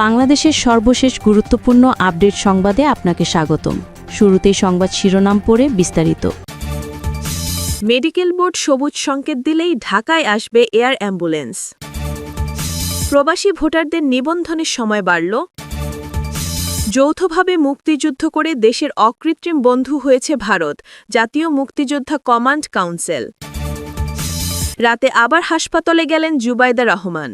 বাংলাদেশের সর্বশেষ গুরুত্বপূর্ণ আপডেট সংবাদে আপনাকে স্বাগতম। শুরুতেই সংবাদ শিরোনাম পড়ে বিস্তারিত। মেডিকেল বোর্ড সবুজ সংকেত দিলেই ঢাকায় আসবে এয়ার অ্যাম্বুলেন্স। প্রবাসী ভোটারদের নিবন্ধনের সময় বাড়ল। যৌথভাবে মুক্তিযুদ্ধ করে দেশের অকৃত্রিম বন্ধু হয়েছে ভারত, জাতীয় মুক্তিযোদ্ধা কমান্ড কাউন্সিল। রাতে আবার হাসপাতালে গেলেন জুবাইদা রহমান।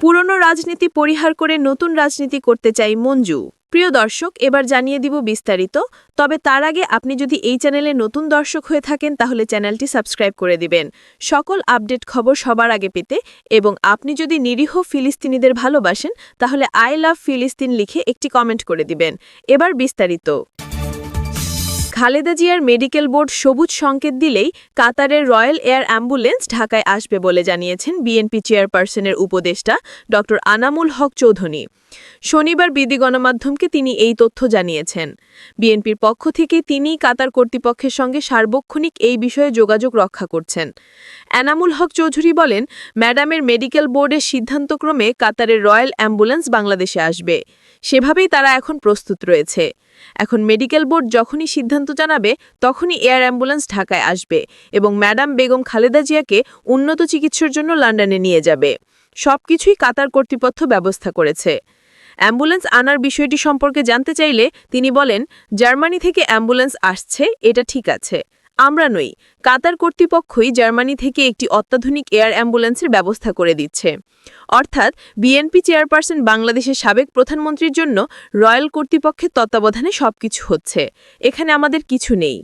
পুরনো রাজনীতি পরিহার করে নতুন রাজনীতি করতে চাই মঞ্জু। প্রিয় দর্শক, এবার জানিয়ে দিব বিস্তারিত, তবে তার আগে আপনি যদি এই চ্যানেলে নতুন দর্শক হয়ে থাকেন, তাহলে চ্যানেলটি সাবস্ক্রাইব করে দিবেন। সকল আপডেট খবর সবার আগে পেতে এবং আপনি যদি নিরীহ ফিলিস্তিনিদের ভালোবাসেন, তাহলে আই লাভ ফিলিস্তিন লিখে একটি কমেন্ট করে দিবেন। এবার বিস্তারিত। খালেদা জিয়ার মেডিকেল বোর্ড সবুজ সংকেত দিলেই কাতারের রয়্যাল এয়ার অ্যাম্বুলেন্স ঢাকায় আসবে বলে জানিয়েছেন বিএনপি চেয়ারপারসনের উপদেষ্টা ড আনামুল হক চৌধুরী। শনিবার বিধি গণমাধ্যমকে তিনি এই তথ্য জানিয়েছেন। বিএনপির পক্ষ থেকে তিনি কাতার কর্তৃপক্ষের সঙ্গে সার্বক্ষণিক এই বিষয়ে যোগাযোগ রক্ষা করছেন। এনামুল হক চৌধুরী বলেন, ম্যাডামের মেডিকেল বোর্ডের সিদ্ধান্তক্রমে কাতারের রয়্যাল অ্যাম্বুলেন্স বাংলাদেশে আসবে। সেভাবেই তারা এখন প্রস্তুত রয়েছে। এখন মেডিকেল বোর্ড যখনই সিদ্ধান্ত জানাবে, তখনই এয়ার অ্যাম্বুলেন্স ঢাকায় আসবে এবং ম্যাডাম বেগম খালেদা জিয়াকে উন্নত চিকিৎসার জন্য লন্ডনে নিয়ে যাবে। সবকিছুই কাতার কর্তৃপক্ষ ব্যবস্থা করেছে। অ্যাম্বুলেন্স আনার বিষয়টি সম্পর্কে জানতে চাইলে তিনি বলেন, জার্মানি থেকে অ্যাম্বুলেন্স আসছে, এটা ঠিক আছে। আমরা নই, কাতার কর্তৃপক্ষই জার্মানি থেকে একটি অত্যাধুনিক এয়ার অ্যাম্বুলেন্সের ব্যবস্থা করে দিচ্ছে। অর্থাৎ বিএনপি চেয়ারপারসন বাংলাদেশের সাবেক প্রধানমন্ত্রীর জন্য রয়্যাল কর্তৃপক্ষের তত্ত্বাবধানে সবকিছু হচ্ছে। এখানে আমাদের কিছু নেই।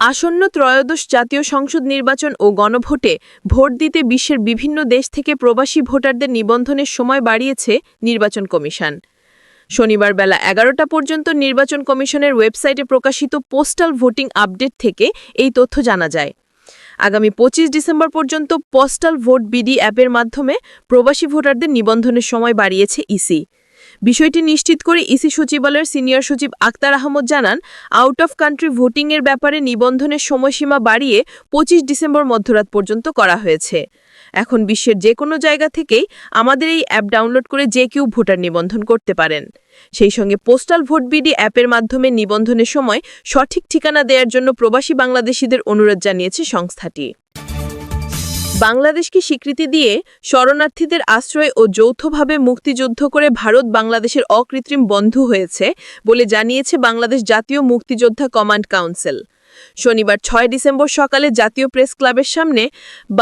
আসন্ন ত্রয়োদশ জাতীয় সংসদ নির্বাচন ও গণভোটে ভোট দিতে বিশ্বের বিভিন্ন দেশ থেকে প্রবাসী ভোটারদের নিবন্ধনের সময় বাড়িয়েছে নির্বাচন কমিশন। শনিবার বেলা এগারোটা পর্যন্ত নির্বাচন কমিশনের ওয়েবসাইটে প্রকাশিত পোস্টাল ভোটিং আপডেট থেকে এই তথ্য জানা যায়। আগামী পঁচিশ ডিসেম্বর পর্যন্ত পোস্টাল ভোট বিডি অ্যাপের মাধ্যমে প্রবাসী ভোটারদের নিবন্ধনের সময় বাড়িয়েছে ইসি। বিষয়টি নিশ্চিত করে ইসি সচিবালয়ের সিনিয়র সচিব আক্তার আহমদ জানান, আউট অফ কান্ট্রি ভোটিংয়ের ব্যাপারে নিবন্ধনের সময়সীমা বাড়িয়ে পঁচিশ ডিসেম্বর মধ্যরাত পর্যন্ত করা হয়েছে। এখন বিশ্বের যে কোনো জায়গা থেকেই আমাদের এই অ্যাপ ডাউনলোড করে যে কেউ ভোটার নিবন্ধন করতে পারেন। সেই সঙ্গে পোস্টাল ভোট বিডি অ্যাপের মাধ্যমে নিবন্ধনের সময় সঠিক ঠিকানা দেওয়ার জন্য প্রবাসী বাংলাদেশিদের অনুরোধ জানিয়েছে সংস্থাটি। বাংলাদেশকে স্বীকৃতি দিয়ে শরণার্থীদের আশ্রয় ও যৌথভাবে মুক্তিযুদ্ধ করে ভারত বাংলাদেশের অকৃত্রিম বন্ধু হয়েছে বলে জানিয়েছে বাংলাদেশ জাতীয় মুক্তিযোদ্ধা কমান্ড কাউন্সিল। শনিবার ছয় ডিসেম্বর সকালে জাতীয় প্রেস ক্লাবের সামনে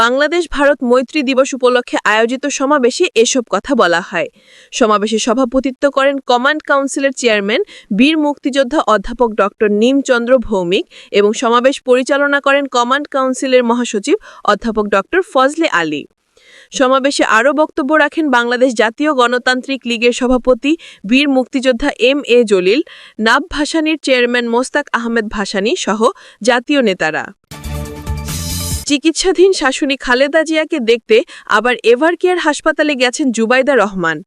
বাংলাদেশ ভারত মৈত্রী দিবস উপলক্ষে আয়োজিত সমাবেশে এসব কথা বলা হয়। সমাবেশে সভাপতিত্ব করেন কমান্ড কাউন্সিলের চেয়ারম্যান, বীর মুক্তিযোদ্ধা অধ্যাপক ডক্টর নিমচন্দ্র ভৌমিক এবং সমাবেশ পরিচালনা করেন কমান্ড কাউন্সিলের মহাসচিব অধ্যাপক ডক্টর ফজলে আলী। সমাবেশে আরও বক্তব্য রাখেন বাংলাদেশ জাতীয় গণতান্ত্রিক লীগের সভাপতি, বীর মুক্তিযোদ্ধা এম এ জলিল, নাব ভাসানির চেয়ারম্যান মোস্তাক আহমেদ ভাসানী সহ জাতীয় নেতারা। চিকিৎসাধীন শাশুড়ি খালেদা জিয়াকে দেখতে আবার এভারকেয়ার হাসপাতালে গেছেন জুবাইদা রহমান।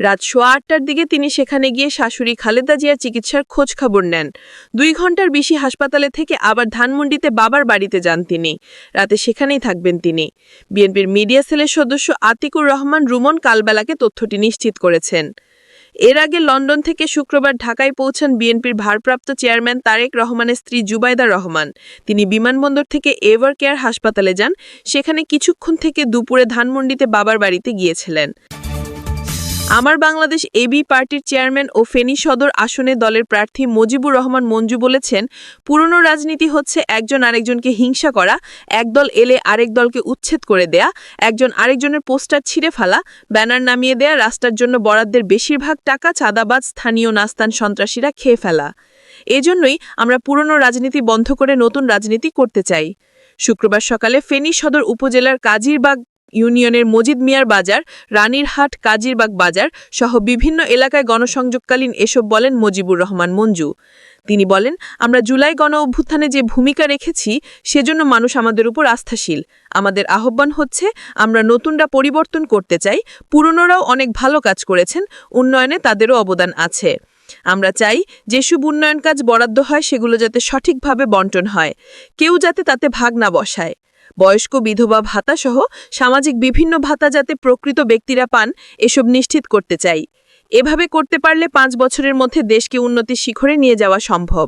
রাত সোয়া আটটার দিকে তিনি সেখানে গিয়ে শাশুড়ি খালেদা জিয়ার চিকিৎসার খোঁজ খবর নেন। দুই ঘণ্টার বেশি হাসপাতালে থেকে আবার ধানমন্ডিতে বাবার বাড়িতে যান তিনি। রাতে সেখানেই থাকবেন তিনি। বিএনপির মিডিয়া সেলের সদস্য আতিকুর রহমান রুমন কালবেলাকে তথ্যটি নিশ্চিত করেছেন। এর আগে লন্ডন থেকে শুক্রবার ঢাকায় পৌঁছান বিএনপির ভারপ্রাপ্ত চেয়ারম্যান তারেক রহমানের স্ত্রী জুবাইদা রহমান। তিনি বিমানবন্দর থেকে এভার কেয়ার হাসপাতালে যান। সেখানে কিছুক্ষণ থেকে দুপুরে ধানমন্ডিতে বাবার বাড়িতে গিয়েছিলেন। আমার বাংলাদেশ এবি পার্টির চেয়ারম্যান ও ফেনী সদর আসনে দলের প্রার্থী মজিবুর রহমান মঞ্জু বলেছেন, পুরনো রাজনীতি হচ্ছে একজন আরেকজনকে হিংসা করা, একদল এলে আরেক দলকে উচ্ছেদ করে দেয়া, একজন আরেকজনের পোস্টার ছিঁড়ে ফেলা, ব্যানার নামিয়ে দেয়া, রাস্তার জন্য বরাদ্দের বেশিরভাগ টাকা চাঁদাবাজ, স্থানীয় নাস্তান সন্ত্রাসীরা খেয়ে ফেলা। এজন্যই আমরা পুরনো রাজনীতি বন্ধ করে নতুন রাজনীতি করতে চাই। শুক্রবার সকালে ফেনী সদর উপজেলার কাজিরবাগ ইউনিয়নের মজিদ মিয়ার বাজার, রানীরহাট, কাজিরবাগ বাজার সহ বিভিন্ন এলাকায় গণসংযোগকালীন এসব বলেন মজিবুর রহমান মঞ্জু। তিনি বলেন, আমরা জুলাই গণ অভ্যুত্থানে যে ভূমিকা রেখেছি, সেজন্য মানুষ আমাদের উপর আস্থাশীল। আমাদের আহ্বান হচ্ছে, আমরা নতুনরা পরিবর্তন করতে চাই, পুরনোরাও অনেক ভালো কাজ করেছেন, উন্নয়নে তাদেরও অবদান আছে। আমরা চাই, যেসব উন্নয়ন কাজ বরাদ্দ হয়, সেগুলো যাতে সঠিকভাবে বন্টন হয়। কেউ যাতে তাতে ভাগ না বসায়। বয়স্ক বিধবা ভাতা সহ সামাজিক বিভিন্ন ভাতা যাতে প্রকৃত ব্যক্তিরা পান, এসব নিশ্চিত করতে চাই। এভাবে করতে পারলে পাঁচ বছরের মধ্যে দেশকে উন্নতির শিখরে নিয়ে যাওয়া সম্ভব।